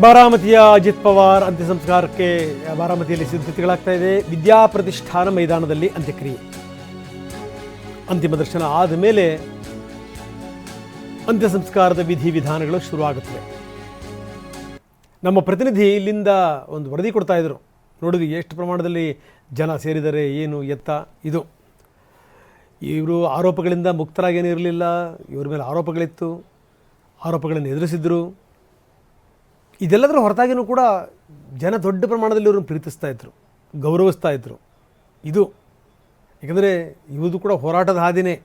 ಬಾರಾಮತಿಯ ಅಜಿತ್ ಪವಾರ್ ಅಂತ್ಯ ಸಂಸ್ಕಾರಕ್ಕೆ ಬಾರಾಮತಿಯಲ್ಲಿ ಸಿದ್ಧತೆಗಳಾಗ್ತಾ ಇದೆ. ವಿದ್ಯಾ ಪ್ರತಿಷ್ಠಾನ ಮೈದಾನದಲ್ಲಿ ಅಂತ್ಯಕ್ರಿಯೆ. ಅಂತಿಮ ದರ್ಶನ ಆದ ಮೇಲೆ ಅಂತ್ಯ ಸಂಸ್ಕಾರದ ವಿಧಿ ವಿಧಾನಗಳು ಶುರುವಾಗುತ್ತವೆ. ನಮ್ಮ ಪ್ರತಿನಿಧಿ ಇಲ್ಲಿಂದ ಒಂದು ವರದಿ ಕೊಡ್ತಾ ಇದ್ರು. ನೋಡಿದ್ವಿ ಎಷ್ಟು ಪ್ರಮಾಣದಲ್ಲಿ ಜನ ಸೇರಿದರೆ ಏನು ಎತ್ತ, ಇದು. ಇವರು ಆರೋಪಗಳಿಂದ ಮುಕ್ತರಾಗೇನೂ ಇರಲಿಲ್ಲ ಇವ್ರ ಮೇಲೆ ಆರೋಪಗಳಿತ್ತು. ಆರೋಪಗಳನ್ನು ಎದುರಿಸಿದ್ರು. ಇದೆಲ್ಲದರ ಹೊರತಾಗಿನೂ ಕೂಡ ಜನ ದೊಡ್ಡ ಪ್ರಮಾಣದಲ್ಲಿ ಇವ್ರನ್ನ ಪ್ರೀತಿಸ್ತಾ ಇದ್ರು, ಗೌರವಿಸ್ತಾ ಇದ್ರು. ಇದು, ಯಾಕಂದರೆ ಇವುದು ಕೂಡ ಹೋರಾಟದ ಹಾದಿನೇ.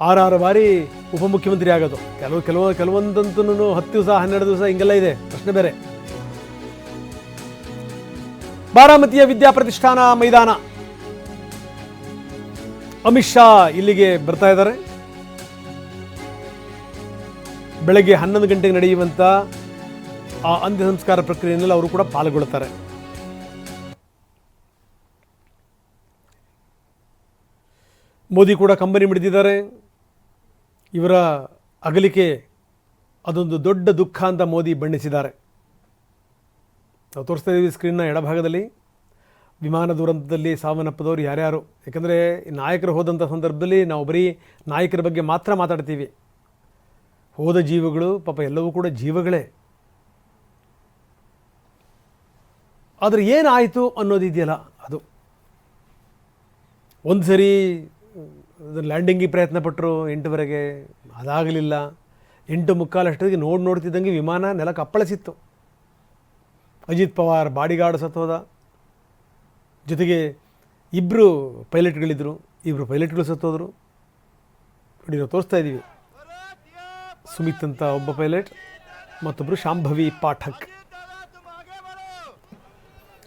ಆರಾರು ಬಾರಿ ಉಪಮುಖ್ಯಮಂತ್ರಿ ಆಗೋದು. ಕೆಲವು ಕೆಲವು ಕೆಲವೊಂದಂತೂ ಹತ್ತು ದಿವಸ, ಹನ್ನೆರಡು ದಿವಸ ಹಿಂಗೆಲ್ಲ ಇದೆ. ಪ್ರಶ್ನೆ ಬೇರೆ. ಬಾರಾಮತಿಯ ವಿದ್ಯಾ ಪ್ರತಿಷ್ಠಾನ ಮೈದಾನ. ಅಮಿತ್ ಶಾ ಇಲ್ಲಿಗೆ ಬರ್ತಾ ಇದ್ದಾರೆ. ಬೆಳಗ್ಗೆ ಹನ್ನೊಂದು ಗಂಟೆಗೆ ನಡೆಯುವಂಥ ಆ ಅಂತ್ಯ ಸಂಸ್ಕಾರ ಪ್ರಕ್ರಿಯೆಯಲ್ಲಿ ಅವರು ಕೂಡ ಪಾಲ್ಗೊಳ್ಳುತ್ತಾರೆ. ಮೋದಿ ಕೂಡ ಕಂಬನಿ ಮಿಡಿದಿದ್ದಾರೆ. ಇವರ ಅಗಲಿಕೆ ಅದೊಂದು ದೊಡ್ಡ ದುಃಖ ಅಂತ ಮೋದಿ ಬಣ್ಣಿಸಿದ್ದಾರೆ. ನಾವು ತೋರಿಸ್ತಾ ಇದ್ದೀವಿ ಸ್ಕ್ರೀನ್ನ ಎಡಭಾಗದಲ್ಲಿ. ವಿಮಾನ ದುರಂತದಲ್ಲಿ ಸಾವನ್ನಪ್ಪದವರು ಯಾರ್ಯಾರು? ಯಾಕಂದರೆ ನಾಯಕರು ಹೋದಂಥ ಸಂದರ್ಭದಲ್ಲಿ ನಾವು ಬರೀ ನಾಯಕರ ಬಗ್ಗೆ ಮಾತ್ರ ಮಾತಾಡ್ತೀವಿ. ಹೋದ ಜೀವಗಳು, ಪಾಪ ಎಲ್ಲವೂ ಕೂಡ ಜೀವಗಳೇ. ಆದರೆ ಏನಾಯಿತು ಅನ್ನೋದಿದೆಯಲ್ಲ ಅದು. ಒಂದು ಸರಿ ಲ್ಯಾಂಡಿಂಗಿಗೆ ಪ್ರಯತ್ನ ಪಟ್ಟರು ಎಂಟುವರೆಗೆ ಅದಾಗಲಿಲ್ಲ. ಎಂಟು ಮುಕ್ಕಾಲು ಅಷ್ಟೊತ್ತಿಗೆ ನೋಡಿ ನೋಡ್ತಿದ್ದಂಗೆ ವಿಮಾನ ನೆಲಕ್ಕೆ ಅಪ್ಪಳಿಸಿತ್ತು. ಅಜಿತ್ ಪವಾರ್ ಬಾಡಿಗಾರ್ಡ್ ಸತ್ತೋದ ಜೊತೆಗೆ ಇಬ್ಬರು ಪೈಲಟ್ಗಳಿದ್ದರು ಇಬ್ಬರು ಪೈಲಟ್ಗಳು ಸತ್ತೋದ್ರು ನೋಡಿ, ನಾವು ತೋರಿಸ್ತಾ ಇದ್ದೀವಿ. ಸುಮಿತ್ ಅಂತ ಒಬ್ಬ ಪೈಲಟ್ ಮತ್ತೊಬ್ಬರು ಶಾಂಭವಿ ಪಾಠಕ್.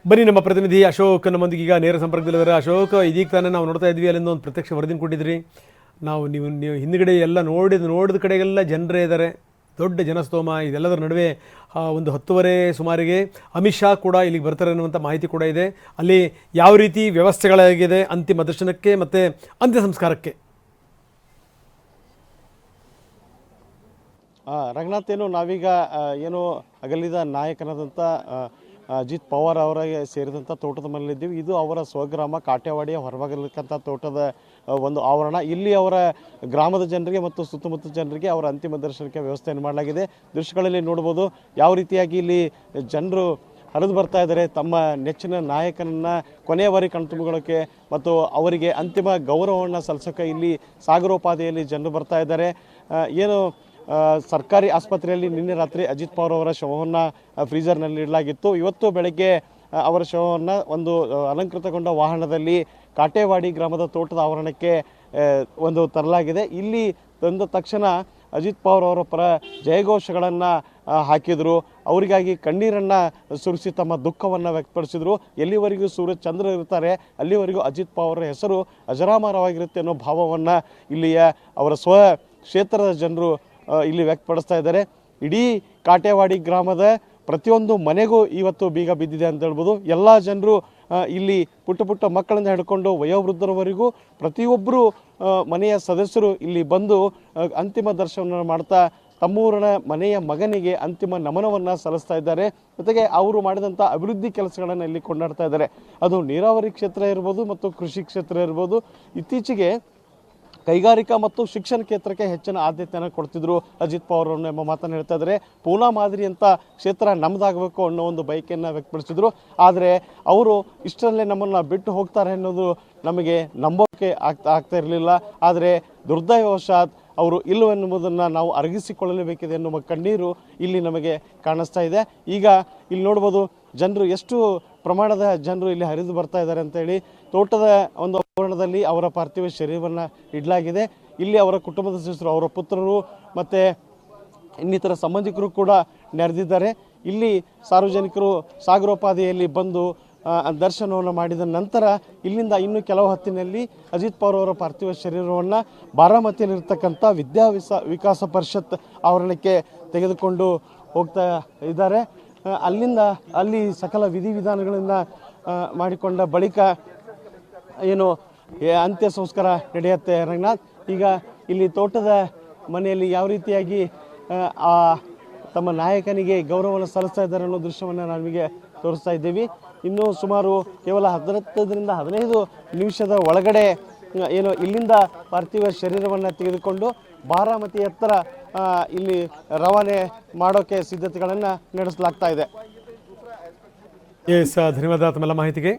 ಬನ್ನಿ ನಮ್ಮ ಪ್ರತಿನಿಧಿ ಅಶೋಕ್ ನಮ್ಮೊಂದಿಗೆ ಈಗ ನೇರ ಸಂಪರ್ಕದಲ್ಲಿದ್ದಾರೆ. ಅಶೋಕ್, ಇದೀಗ ತಾನೇ ನಾವು ನೋಡ್ತಾ ಇದ್ವಿ ಅಲ್ಲಿಂದ ಒಂದು ಪ್ರತ್ಯಕ್ಷ ವರದಿ ಕೊಟ್ಟಿದ್ರಿ ನಾವು ನೀವು ನೀವು ಹಿಂದ್ಗಡೆ ಎಲ್ಲ ನೋಡಿದ ನೋಡಿದ ಕಡೆಗೆಲ್ಲ ಜನರೇ ಇದ್ದಾರೆ. ದೊಡ್ಡ ಜನಸ್ತೋಮ, ಇದೆಲ್ಲದರ ನಡುವೆ ಒಂದು ಹತ್ತುವರೆ ಸುಮಾರಿಗೆ ಅಮಿತ್ ಶಾ ಕೂಡ ಇಲ್ಲಿಗೆ ಬರ್ತಾರೆ ಅನ್ನುವಂಥ ಮಾಹಿತಿ ಕೂಡ ಇದೆ. ಅಲ್ಲಿ ಯಾವ ರೀತಿ ವ್ಯವಸ್ಥೆಗಳಾಗಿದೆ, ಅಂತಿಮ ದರ್ಶನಕ್ಕೆ ಮತ್ತು ಅಂತ್ಯ ಸಂಸ್ಕಾರಕ್ಕೆ? ರಂಗನಾಥ್ ಏನು, ನಾವೀಗ ಏನು ಅಗಲಿದ ನಾಯಕನಾದಂಥ ಅಜಿತ್ ಪವಾರ್ ಅವರಿಗೆ ಸೇರಿದಂಥ ತೋಟದ ಮನೆಯಲ್ಲಿದ್ದೀವಿ ಇದು ಅವರ ಸ್ವಗ್ರಾಮ ಕಾಟ್ಯವಾಡಿಯ ಹೊರಭಾಗದಲ್ಲಿರ್ತಕ್ಕಂಥ ತೋಟದ ಒಂದು ಆವರಣ. ಇಲ್ಲಿ ಅವರ ಗ್ರಾಮದ ಜನರಿಗೆ ಮತ್ತು ಸುತ್ತಮುತ್ತ ಜನರಿಗೆ ಅವರ ಅಂತಿಮ ದರ್ಶನಕ್ಕೆ ವ್ಯವಸ್ಥೆಯನ್ನು ಮಾಡಲಾಗಿದೆ. ದೃಶ್ಯಗಳಲ್ಲಿ ನೋಡ್ಬೋದು ಯಾವ ರೀತಿಯಾಗಿ ಇಲ್ಲಿ ಜನರು ಹರಿದು ಬರ್ತಾ ಇದ್ದಾರೆ. ತಮ್ಮ ನೆಚ್ಚಿನ ನಾಯಕನನ್ನು ಕೊನೆಯ ಬಾರಿ ಕಣ್ತುಂಬಗಳಕ್ಕೆ ಮತ್ತು ಅವರಿಗೆ ಅಂತಿಮ ಗೌರವವನ್ನು ಸಲ್ಲಿಸೋಕೆ ಇಲ್ಲಿ ಸಾಗರೋಪಾದಿಯಲ್ಲಿ ಜನರು ಬರ್ತಾ ಇದ್ದಾರೆ. ಏನು ಸರ್ಕಾರಿ ಆಸ್ಪತ್ರೆಯಲ್ಲಿ ನಿನ್ನೆ ರಾತ್ರಿ ಅಜಿತ್ ಪವಾರ್ ಅವರ ಶವವನ್ನು ಫ್ರೀಜರ್ನಲ್ಲಿ ಇಡಲಾಗಿತ್ತು. ಇವತ್ತು ಬೆಳಗ್ಗೆ ಅವರ ಶವವನ್ನು ಒಂದು ಅಲಂಕೃತಗೊಂಡ ವಾಹನದಲ್ಲಿ ಕಾಟೇವಾಡಿ ಗ್ರಾಮದ ತೋಟದ ಆವರಣಕ್ಕೆ ಒಂದು ತರಲಾಗಿದೆ. ಇಲ್ಲಿ ತಂದ ತಕ್ಷಣ ಅಜಿತ್ ಪವಾರ್ ಅವರ ಪರ ಜಯಘೋಷಗಳನ್ನು ಹಾಕಿದರು. ಅವರಿಗಾಗಿ ಕಣ್ಣೀರನ್ನು ಸುರಿಸಿ ತಮ್ಮ ದುಃಖವನ್ನು ವ್ಯಕ್ತಪಡಿಸಿದರು. ಎಲ್ಲಿವರೆಗೂ ಸೂರ್ಯ ಚಂದ್ರ ಇರ್ತಾರೆ, ಅಲ್ಲಿವರೆಗೂ ಅಜಿತ್ ಪವಾರ್ ಹೆಸರು ಅಜರಾಮರವಾಗಿರುತ್ತೆ ಅನ್ನೋ ಭಾವವನ್ನು ಇಲ್ಲಿಯ ಅವರ ಸ್ವ ಕ್ಷೇತ್ರದ ಜನರು ಇಲ್ಲಿ ವ್ಯಕ್ತಪಡಿಸ್ತಾ ಇದ್ದಾರೆ. ಇಡೀ ಕಾಟೇವಾಡಿ ಗ್ರಾಮದ ಪ್ರತಿಯೊಂದು ಮನೆಗೂ ಇವತ್ತು ಬೀಗ ಬಿದ್ದಿದೆ ಅಂತ ಹೇಳ್ಬೋದು. ಎಲ್ಲ ಜನರು ಇಲ್ಲಿ ಪುಟ್ಟ ಪುಟ್ಟ ಮಕ್ಕಳನ್ನು ಹಿಡ್ಕೊಂಡು ವಯೋವೃದ್ಧರವರೆಗೂ ಪ್ರತಿಯೊಬ್ಬರು ಮನೆಯ ಸದಸ್ಯರು ಇಲ್ಲಿ ಬಂದು ಅಂತಿಮ ದರ್ಶನ ಮಾಡ್ತಾ ತಮ್ಮೂರಿನ ಮನೆಯ ಮಗನಿಗೆ ಅಂತಿಮ ನಮನವನ್ನು ಸಲ್ಲಿಸ್ತಾ ಇದ್ದಾರೆ. ಜೊತೆಗೆ ಅವರು ಮಾಡಿದಂಥ ಅಭಿವೃದ್ಧಿ ಕೆಲಸಗಳನ್ನು ಇಲ್ಲಿ ಕೊಂಡಾಡ್ತಾ ಇದ್ದಾರೆ. ಅದು ನೀರಾವರಿ ಕ್ಷೇತ್ರ ಇರ್ಬೋದು ಮತ್ತು ಕೃಷಿ ಕ್ಷೇತ್ರ ಇರ್ಬೋದು. ಇತ್ತೀಚೆಗೆ ಕೈಗಾರಿಕಾ ಮತ್ತು ಶಿಕ್ಷಣ ಕ್ಷೇತ್ರಕ್ಕೆ ಹೆಚ್ಚಿನ ಆದ್ಯತೆಯನ್ನು ಕೊಡ್ತಿದ್ರು ಅಜಿತ್ ಪವಾರ್ ಅವರು ಎಂಬ ಮಾತನ್ನು ಹೇಳ್ತಾ ಇದ್ದಾರೆ ಪೂನಾ ಮಾದರಿ ಅಂತ ಕ್ಷೇತ್ರ ನಮ್ಮದಾಗಬೇಕು ಅನ್ನೋ ಒಂದು ಬಯಕೆಯನ್ನು ವ್ಯಕ್ತಪಡಿಸಿದ್ರು. ಆದರೆ ಅವರು ಇಷ್ಟರಲ್ಲೇ ನಮ್ಮನ್ನು ಬಿಟ್ಟು ಹೋಗ್ತಾರೆ ಅನ್ನೋದು ನಮಗೆ ನಂಬೋಕೆ ಆಗ್ತಾ ಆಗ್ತಾ ಇರಲಿಲ್ಲ. ಆದರೆ ದುರ್ದೈವಶಾತ್ ಅವರು ಇಲ್ಲವೆನ್ನುವುದನ್ನು ನಾವು ಅರಗಿಸಿಕೊಳ್ಳಲೇಬೇಕಿದೆ ಎನ್ನುವ ಕಣ್ಣೀರು ಇಲ್ಲಿ ನಮಗೆ ಕಾಣಿಸ್ತಾ ಇದೆ. ಈಗ ಇಲ್ಲಿ ನೋಡ್ಬೋದು ಜನರು ಎಷ್ಟು ಪ್ರಮಾಣದ ಜನರು ಇಲ್ಲಿ ಹರಿದು ಬರ್ತಾ ಇದ್ದಾರೆ ಅಂತೇಳಿ ತೋಟದ ಒಂದು ಆವರಣದಲ್ಲಿ ಅವರ ಪಾರ್ಥಿವ ಶರೀರವನ್ನು ಇಡಲಾಗಿದೆ. ಇಲ್ಲಿ ಅವರ ಕುಟುಂಬದ ಸದಸ್ಯರು, ಅವರ ಪುತ್ರರು ಮತ್ತು ಇನ್ನಿತರ ಸಂಬಂಧಿಕರು ಕೂಡ ನೆರೆದಿದ್ದಾರೆ. ಇಲ್ಲಿ ಸಾರ್ವಜನಿಕರು ಸಾಗರೋಪಾದಿಯಲ್ಲಿ ಬಂದು ದರ್ಶನವನ್ನು ಮಾಡಿದ ನಂತರ ಇಲ್ಲಿಂದ ಇನ್ನು ಕೆಲವು ಹೊತ್ತಿನಲ್ಲಿ ಅಜಿತ್ ಪವಾರ್ ಅವರ ಪಾರ್ಥಿವ ಶರೀರವನ್ನು ಬಾರಾಮತಿಯಲ್ಲಿರ್ತಕ್ಕಂಥ ವಿದ್ಯಾ ವಿಸ ವಿಕಾಸ ಪರಿಷತ್ ಆವರಣಕ್ಕೆ ತೆಗೆದುಕೊಂಡು ಹೋಗ್ತಾ ಇದ್ದಾರೆ. ಅಲ್ಲಿಂದ ಅಲ್ಲಿ ಸಕಲ ವಿಧಿವಿಧಾನಗಳನ್ನು ಮಾಡಿಕೊಂಡ ಬಳಿಕ ಏನು ಅಂತ್ಯ ಸಂಸ್ಕಾರ ನಡೆಯುತ್ತೆ ರಂಗನಾಥ್. ಈಗ ಇಲ್ಲಿ ತೋಟದ ಮನೆಯಲ್ಲಿ ಯಾವ ರೀತಿಯಾಗಿ ತಮ್ಮ ನಾಯಕನಿಗೆ ಗೌರವವನ್ನು ಸಲ್ಲಿಸ್ತಾ ಇದ್ದಾರೆ ಅನ್ನೋ ದೃಶ್ಯವನ್ನು ನಮಗೆ ತೋರಿಸ್ತಾ ಇದ್ದೀವಿ. ಇನ್ನು ಸುಮಾರು ಕೇವಲ ಹದಿನತ್ತರಿಂದ ಹದಿನೈದು ನಿಮಿಷದ ಒಳಗಡೆ ಏನು ಇಲ್ಲಿಂದ ಪಾರ್ಥಿವ ಶರೀರವನ್ನು ತೆಗೆದುಕೊಂಡು ಬಾರಾಮತಿ ಎತ್ತರ ಇಲ್ಲಿ ರವಾನೆ ಮಾಡೋಕೆ ಸಿದ್ಧತೆಗಳನ್ನು ನಡೆಸಲಾಗ್ತಾ ಇದೆ. ಧನ್ಯವಾದ ತಮ್ಮೆಲ್ಲ ಮಾಹಿತಿಗೆ.